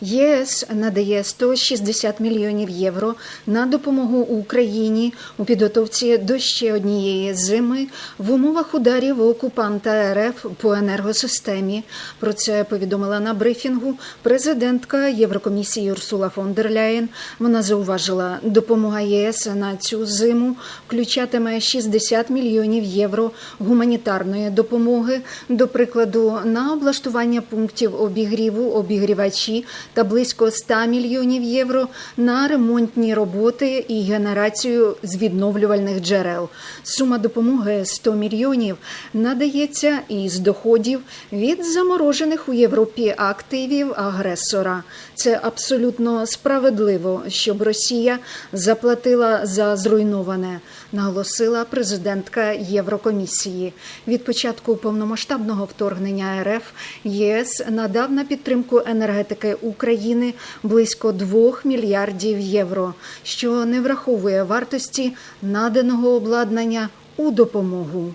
ЄС надає 160 мільйонів євро на допомогу Україні у підготовці до ще однієї зими в умовах ударів окупанта РФ по енергосистемі. Про це повідомила на брифінгу президентка Єврокомісії Урсула фон дер Ляєн. Вона зауважила, допомога ЄС на цю зиму включатиме 60 мільйонів євро гуманітарної допомоги, до прикладу, на облаштування пунктів обігріву, обігрівачі та близько 100 мільйонів євро на ремонтні роботи і генерацію з відновлювальних джерел. Сума допомоги 100 мільйонів надається із доходів від заморожених у Європі активів агресора. Це абсолютно справедливо, щоб Росія заплатила за зруйноване, наголосила президентка Єврокомісії. Від початку повномасштабного вторгнення РФ ЄС надав на підтримку енергетики України близько 2 мільярдів євро, що не враховує вартості наданого обладнання у допомогу.